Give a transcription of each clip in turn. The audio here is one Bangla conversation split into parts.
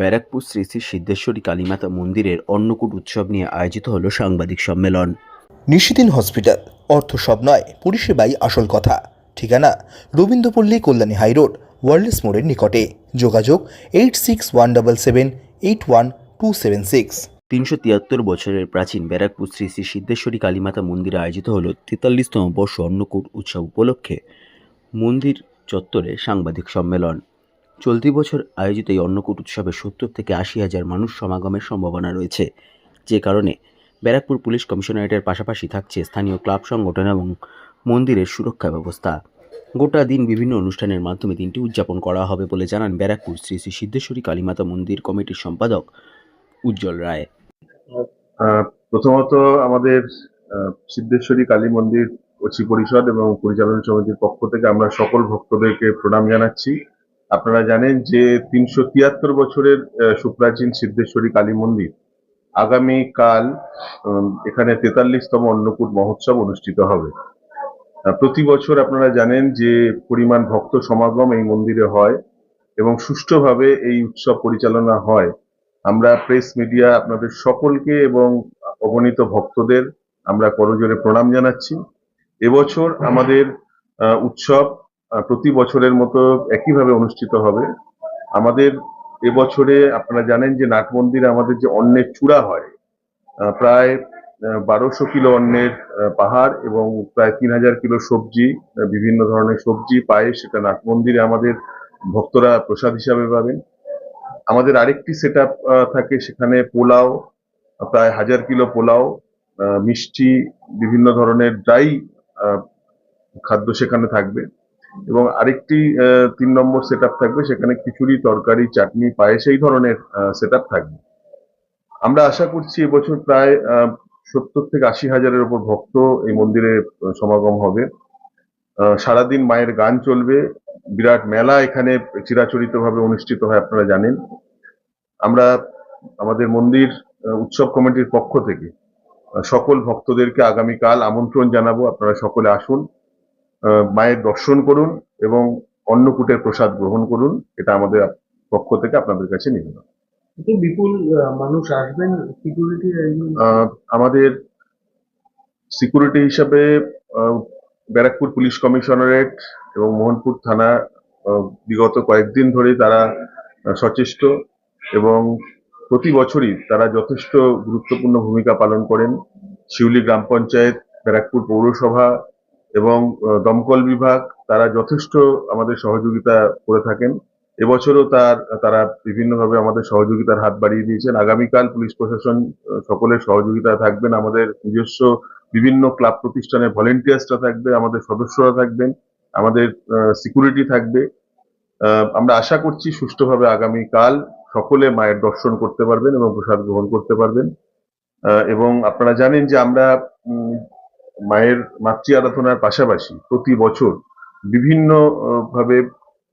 ব্যারাকপুর শ্রী শ্রী সিদ্ধেশ্বরী কালীমাতা মন্দিরের অন্নকূট উৎসব নিয়ে আয়োজিত হলো সাংবাদিক সম্মেলন। নিশিদিন হসপিটাল অর্থ সব নয় পরিষেবাই আসল কথা। ঠিকানা রবীন্দ্রপল্লী কল্যাণী হাইরোড ওয়ার্ল্ডস মোড়ের নিকটে। যোগাযোগ eight six one double seven eight one two seven six. তিনশো তিয়াত্তর বছরের প্রাচীন ব্যারাকপুর শ্রী শ্রী সিদ্ধেশ্বরী কালীমাতা মন্দিরে আয়োজিত হল তেতাল্লিশতম বর্ষ অন্নকূট উৎসব উপলক্ষে মন্দির চত্বরে সাংবাদিক সম্মেলন। চলতি বছর আয়োজিত এই অন্নকূট উৎসবে সত্তর থেকে আশি হাজার মানুষ সমাগমের সম্ভাবনা রয়েছে। যে কারণে ব্যারাকপুর পুলিশ কমিশনারেটের পাশাপাশি থাকছে স্থানীয় ক্লাব সংগঠন এবং মন্দিরের সুরক্ষা ব্যবস্থা। গোটা দিন বিভিন্ন অনুষ্ঠানের মাধ্যমে দিনটি উদযাপন করা হবে বলে জানান ব্যারাকপুর শ্রী শ্রী সিদ্ধেশ্বরী কালীমাতা মন্দির কমিটির সম্পাদক উজ্জ্বল রায়। প্রথমত আমাদের সিদ্ধেশ্বরী কালী মন্দির কচি পরিষদ এবং পরিচালনা সমিতির পক্ষ থেকে আমরা সকল ভক্তদেরকে প্রণাম জানাচ্ছি। আপনারা জানেন যে তিনশো তিয়াত্তর বছরের সুপ্রাচীন সিদ্ধেশ্বরী কালী মন্দির আগামী কাল এখানে তেতাল্লিশতম অন্নকূট মহোৎসব অনুষ্ঠিত হবে। প্রতি বছর আপনারা জানেন যে পরিমাণ ভক্ত সমাগম এই মন্দিরে হয় এবং সুষ্ঠুভাবে এই উৎসব পরিচালনা হয়। আমরা প্রেস মিডিয়া আপনাদের সকলকে এবং অগণিত ভক্তদের আমরা করজোরে প্রণাম জানাচ্ছি। এবছর আমাদের উৎসব প্রতি বছরের মতো একইভাবে অনুষ্ঠিত হবে। আমাদের এবছরে আপনারা জানেন যে নাট মন্দিরে আমাদের যে অন্নের চূড়া হয় প্রায় বারোশো কিলো অন্নের পাহাড় এবং প্রায় তিন হাজার কিলো সবজি বিভিন্ন ধরনের সবজি পায়েস সেটা নাট মন্দিরে আমাদের ভক্তরা প্রসাদ হিসাবে পাবেন। আমাদের আরেকটি সেট থাকে সেখানে পোলাও, প্রায় হাজার কিলো পোলাও মিষ্টি, বিভিন্ন ধরনের ড্রাই খাদ্য সেখানে থাকবে। এবং আরেকটি তিন নম্বর সেট থাকবে, সেখানে খিচুড়ি, তরকারি, চাটনি, পায়েস, এই ধরনের সেট থাকবে। আমরা আশা করছি এবছর প্রায় সত্তর থেকে আশি হাজারের উপর ভক্ত এই মন্দিরে সমাগম হবে। সারাদিন মায়ের গান চলবে। বিরাট মেলা এখানে চিরাচরিত ভাবে অনুষ্ঠিত হয়, আপনারা জানেন। আমরা আমাদের মন্দির উৎসব কমিটির পক্ষ থেকে সকল ভক্তদেরকে আগামীকাল আমন্ত্রণ জানাব। আপনারা সকলে আসুন। মায়ের দর্শন করুন এবং অন্নকূটের প্রসাদ গ্রহণ করুন এটা আমাদের পক্ষ থেকে আপনাদের কাছে নিবেদন। বিপুল মানুষ আসবেন সিকিউরিটি আমাদের সিকিউরিটি হিসাবে ব্যারাকপুর পুলিশ কমিশনারেট এবং মোহনপুর থানা বিগত কয়েকদিন ধরেই তারা সচেষ্ট এবং প্রতি বছরই তারা যথেষ্ট গুরুত্বপূর্ণ ভূমিকা পালন করেন। শিউলি গ্রাম পঞ্চায়েত ব্যারাকপুর পৌরসভা এবং দমকল বিভাগ তারা যথেষ্ট আমাদের সহযোগিতা করে থাকেন। এবছরও তার, তারা বিভিন্নভাবে আমাদের সহযোগিতার হাত বাড়িয়ে দিয়েছেন। আগামীকাল পুলিশ প্রশাসন সকলের সহযোগিতা থাকবেন। আমাদের নিজস্ব বিভিন্ন ক্লাব প্রতিষ্ঠানের ভলেন্টিয়ার্সরা থাকবে, আমাদের সদস্যরা থাকবেন, আমাদের সিকিউরিটি থাকবে। আমরা আশা করছি সুষ্ঠুভাবে আগামীকাল সকলে মায়ের দর্শন করতে পারবেন এবং প্রসাদ গ্রহণ করতে পারবেন। এবং আপনারা জানেন যে আমরা মায়ের মাতৃ আরাধনার পাশাপাশি প্রতি বছর বিভিন্ন ভাবে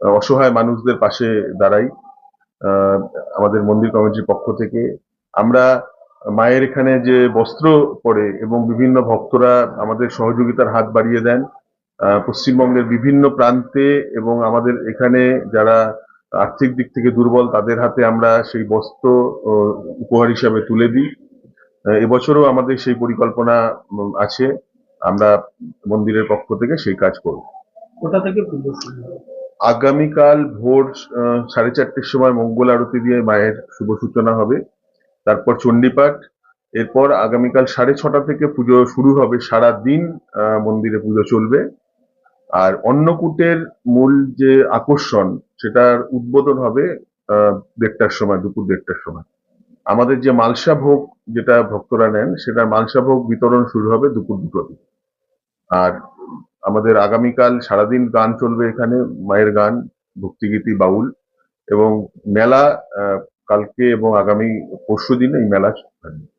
অসহায় মানুষদের পাশে দাঁড়াই আমাদের মন্দির কমিটির পক্ষ থেকে। আমরা মায়ের এখানে যে বস্ত্র পরে এবং বিভিন্ন ভক্তরা আমাদের সহযোগিতার হাত বাড়িয়ে দেন পশ্চিমবঙ্গের বিভিন্ন প্রান্তে এবং আমাদের এখানে যারা আর্থিক দিক থেকে দুর্বল, তাদের হাতে আমরা সেই বস্ত্র উপহার হিসাবে তুলে দিই। এবছরও আমাদের সেই পরিকল্পনা আছে। আমরা মন্দিরের পক্ষ থেকে সেই কাজ করব। কোথা থেকে? আগামীকাল ভোর সাড়ে চারটের সময় মঙ্গল আরতি দিয়ে মায়ের শুভ সূচনা হবে। তারপর চণ্ডীপাঠ এরপর আগামীকাল সাড়ে ছটা থেকে পুজো শুরু হবে। সারা দিন আহ, মন্দিরে পুজো চলবে। আর অন্নকূটের মূল যে আকর্ষণ সেটার উদ্বোধন হবে আহ, দেড়টার সময় দুপুর দেড়টার সময়। আমাদের যে মালসা ভোগ যেটা ভক্তরা নেন, সেটার মালসা ভোগ বিতরণ শুরু হবে দুপুর দুটো আর আমাদের আগামীকাল সারাদিন গান চলবে এখানে, মায়ের গান, ভক্তিগীতি, বাউল এবং মেলা কালকে এবং আগামী পরশু দিন এই মেলা থাকবে।